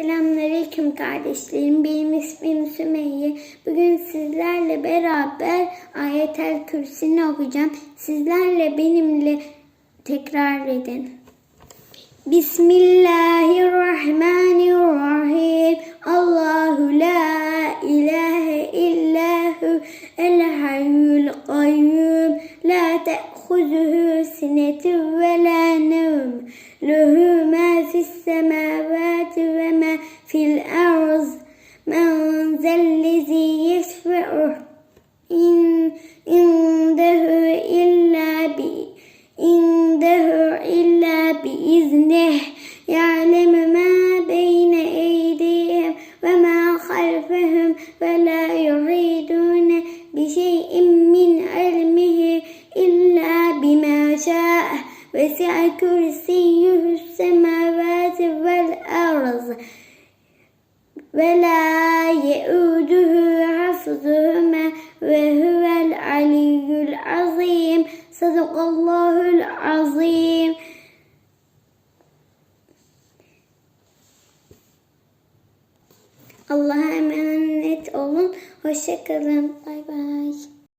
Selamünaleyküm kardeşlerim. Benim ismim Sümeyye. Bugün sizlerle beraber Ayetel Kürsü'nü okuyacağım. Sizlerle benimle tekrar edin. Bismillahirrahmanirrahim. Allahu la ilahe illahu el hayyul kayyum. La te'khuzuhu sinetun ve la nevm. Lehu ma fis semavati ve ma الأرض. من ذا الذي يشفع إن عنده إلا عنده إلا بإذنه. يعلم ما بين أيديهم وما خلفهم ولا يريدون بشيء من علمه إلا بما شاء. وسع كرسيه السماوات والأرض. Ve la ye'uduhu hafzuhuma ve huvel aliyyul azim. Sadakallahul azim. Allah'a emanet olun. Hoşçakalın.